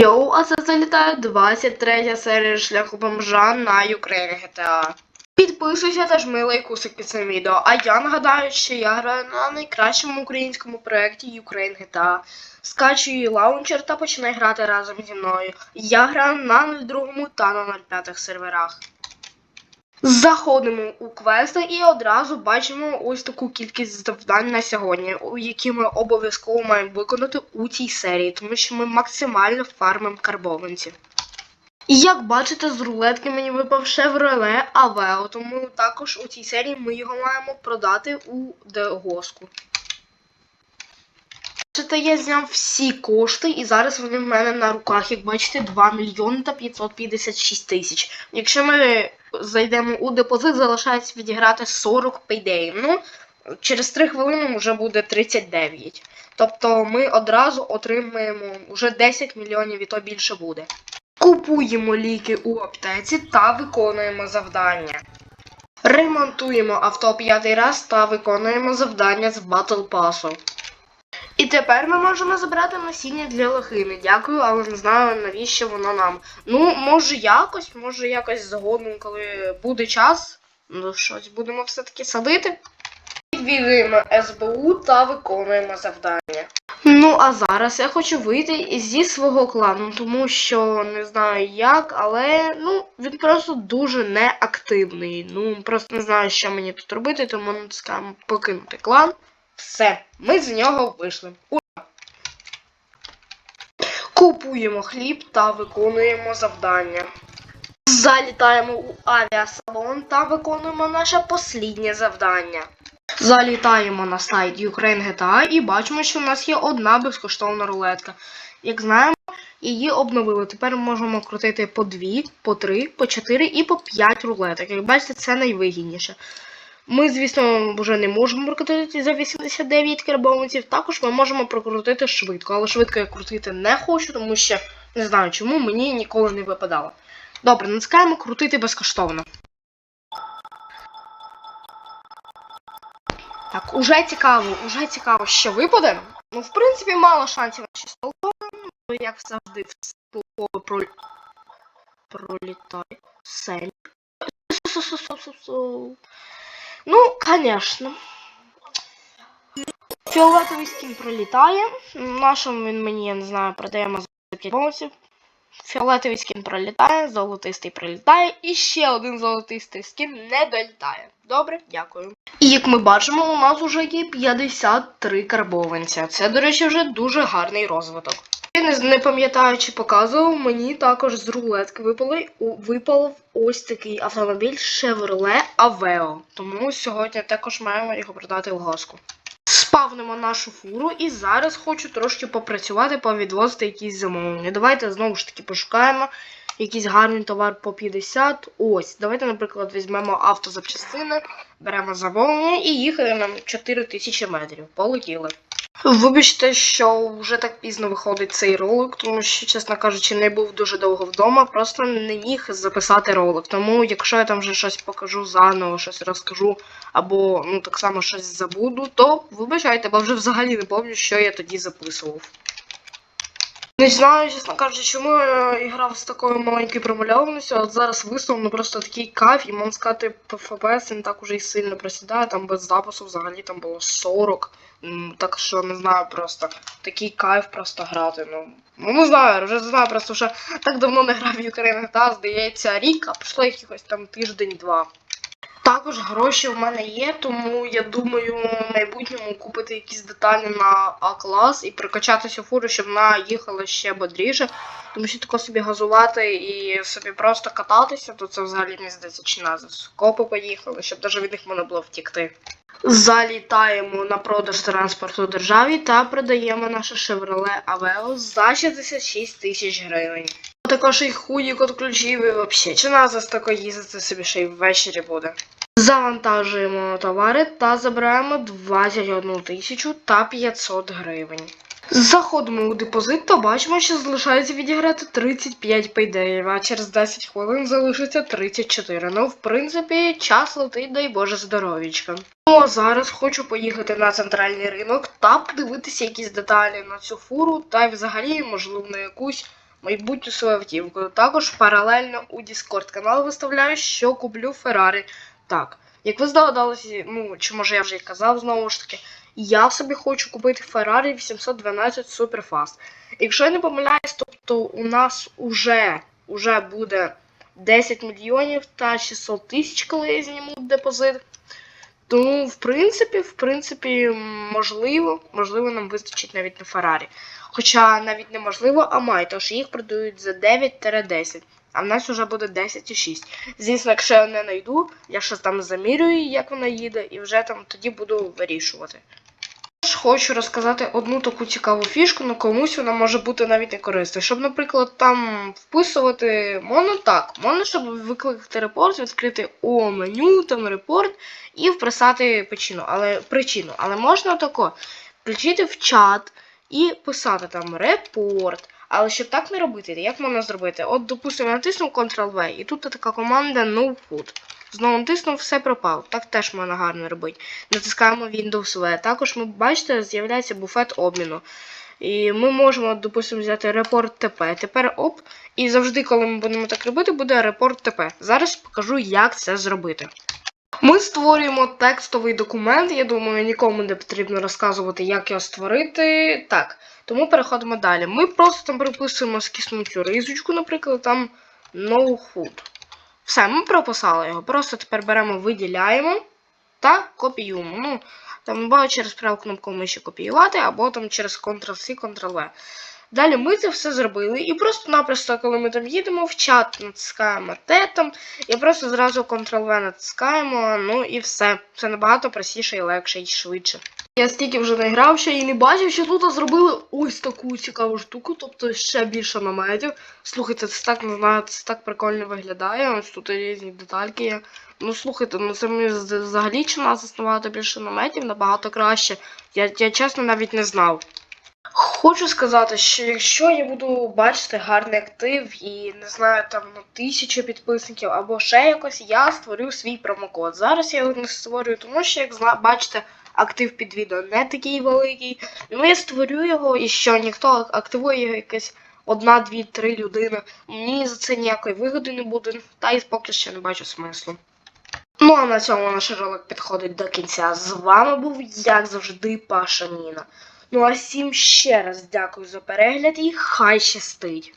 Йоу, а це залітає 23 серія шляху бомжа на Ukraine GTA. Підписуйся та жми лайкусик під цим відео. А я нагадаю, що я граю на найкращому українському проєкті Ukraine GTA. Скачу її лаунчер та починай грати разом зі мною. Я граю на 02 та на 05 серверах. Заходимо у квести і одразу бачимо ось таку кількість завдань на сьогодні, які ми обов'язково маємо виконати у цій серії, тому що ми максимально фармимо карбованців. І як бачите, з рулетки мені випав Chevrolet Aveo, тому також у цій серії ми його маємо продати у Дегоску. Бачите, я зняв всі кошти, і зараз вони в мене на руках, як бачите, 2 мільйони та 556 тисяч. Якщо ми зайдемо у депозит, залишається відіграти 40 пейдеїв. Ну, через 3 хвилини вже буде 39. Тобто ми одразу отримаємо вже 10 мільйонів і то більше буде. Купуємо ліки у аптеці та виконуємо завдання. Ремонтуємо авто п'ятий раз та виконуємо завдання з Battle Pass. І тепер ми можемо забрати насіння для лохини. Дякую, але не знаю навіщо воно нам. Ну, може якось, може якось згодом, коли буде час. Ну, щось будемо все-таки садити. Відвідуємо СБУ та виконуємо завдання. Ну, а зараз я хочу вийти зі свого клану, тому що не знаю як, але ну, він просто дуже неактивний. Ну, просто не знаю, що мені тут робити, тому натискаємо покинути клан. Все, ми з нього вийшли. Ура! Купуємо хліб та виконуємо завдання. Залітаємо у авіасалон та виконуємо наше посліднє завдання. Залітаємо на сайт Ukraine GTA і бачимо, що в нас є одна безкоштовна рулетка. Як знаємо, її обновили. Тепер можемо крутити по 2, по 3, по 4 і по 5 рулеток. Як бачите, це найвигідніше. Ми, звісно, вже не можемо прокрутити за 89 карбованців. Також ми можемо прокрутити швидко, але швидко я крутити не хочу, тому що не знаю чому мені ніколи не випадало. Добре, натискаємо крутити безкоштовно. Так, уже цікаво, уже цікаво, що випаде. Ну, в принципі, мало шансів на чистоту, бо як завжди в столково про... пролітає сель. Ну, конечно. Фіолетовий скін пролітає. Нашому він мені, я не знаю, продаємо за 5 бонусів. Фіолетовий скін пролітає, золотистий пролітає, і ще один золотистий скін не долітає. Добре, дякую. І як ми бачимо, у нас вже є 53 карбованця. Це, до речі, вже дуже гарний розвиток. Я не, не пам'ятаю, чи показував, мені також з рулетки випали, випав ось такий автомобіль Chevrolet Aveo. Тому сьогодні також маємо його продати в госку. Спавнимо нашу фуру і зараз хочу трошки попрацювати, повідвозити якісь замовлення. Давайте знову ж таки пошукаємо якийсь гарний товар по 50. Ось, давайте, наприклад, візьмемо автозапчастини, беремо замовлення і нам 4000 метрів. Полетіли. Вибачте, що вже так пізно виходить цей ролик, тому що, чесно кажучи, не був дуже довго вдома, просто не міг записати ролик. Тому, якщо я там вже щось покажу заново, щось розкажу, або ну так само щось забуду, то вибачайте, бо вже взагалі не пам'ятаю, що я тоді записував. Не знаю, чесно кажучи, чому я грав з такою маленькою промальованістю, а зараз висунув ну, просто такий кайф, і можна сказати, ФПС не так уже і сильно просідає, там без запису взагалі там було 40. Так що не знаю, просто такий кайф просто грати. Ну, ну не знаю, вже знаю, просто вже так давно не грав в Ukraine GTA, здається, рік, а пройшло якихось там тиждень-два. Також гроші в мене є, тому я думаю в майбутньому купити якісь деталі на А-клас і прокачати цю фуру, щоб вона їхала ще бодріше. Тому що тако собі газувати і собі просто кататися, то це взагалі мені здається, чи на скопи поїхали, щоб навіть від них можна було втікти. Залітаємо на продаж транспорту державі та продаємо наше Chevrolet Aveo за 66 тисяч гривень. Також і худі код ключів і взагалі, чи нас тако їздити собі ще й ввечері буде. Завантажуємо товари та забираємо 21 тисячу та 500 гривень. Заходимо у депозит та бачимо, що залишається відіграти 35 пейдеїв, а через 10 хвилин залишиться 34. Ну, в принципі, час летить, дай Боже здоровічка. Ну а зараз хочу поїхати на центральний ринок та подивитися якісь деталі на цю фуру, та й взагалі, можливо, на якусь майбутню свою автівку. Також паралельно у Discord канал виставляю, що куплю Феррарі. Так, як ви здогадалися, ну чи може я вже й казав знову ж таки, я собі хочу купити Ferrari 812 Superfast. Якщо я не помиляюсь, тобто у нас уже, уже буде 10 мільйонів та 600 тисяч, коли я зніму депозит. Тому, в принципі, в принципі, можливо, можливо, нам вистачить навіть на Феррарі. Хоча навіть неможливо, а має, тому що їх продають за 9-10. А в нас вже буде 10,6. Звісно, якщо я не знайду, я щось там замірюю, як вона їде, і вже там тоді буду вирішувати. Також хочу розказати одну таку цікаву фішку, але комусь вона може бути навіть не корисною. Щоб, наприклад, там вписувати моно так, можна, щоб викликати репорт, відкрити о меню, там репорт і вписати причину. Але причину. Але можна тако включити в чат і писати там репорт. Але щоб так не робити, як можна зробити? От, допустимо, натиснув Ctrl-V, і тут така команда no food. Знову натиснув, все пропало. Так теж можна гарно робити. Натискаємо Windows V. Також ми бачите, з'являється буфет обміну. І ми можемо, допустимо, взяти репорт ТП. Тепер оп. І завжди, коли ми будемо так робити, буде репорт ТП. Зараз покажу, як це зробити. Ми створюємо текстовий документ. Я думаю, нікому не потрібно розказувати, як його створити. Так, тому переходимо далі. Ми просто там приписуємо скисну цю ризочку, наприклад, там no food. Все, ми прописали його. Просто тепер беремо, виділяємо та копіюємо. Ну, там або через праву кнопку миші копіювати, або там через Ctrl-C, Ctrl-V. Далі ми це все зробили, і просто-напросто, коли ми там їдемо, в чат натискаємо те там, і просто зразу Ctrl-V натискаємо, ну і все. Це набагато простіше і легше і швидше. Я стільки вже не грав ще і не бачив, що тут зробили ось таку цікаву штуку, тобто ще більше наметів. Слухайте, це так не знаю, це так прикольно виглядає. Ось тут різні детальки є. Ну слухайте, ну це мені взагалі чи нас заснувати більше наметів набагато краще. Я, я чесно навіть не знав. Хочу сказати, що якщо я буду бачити гарний актив і не знаю там ну, тисячу підписників або ще якось, я створю свій промокод. Зараз я його не створюю, тому що, як бачите, актив під відео не такий великий. Ну я створю його і що ніхто активує його якась одна, дві, три людини. Мені за це ніякої вигоди не буде, та й поки що не бачу смислу. Ну а на цьому наш ролик підходить до кінця. З вами був, як завжди, Паша Ніна. Ну а всім ще раз дякую за перегляд і хай щастить!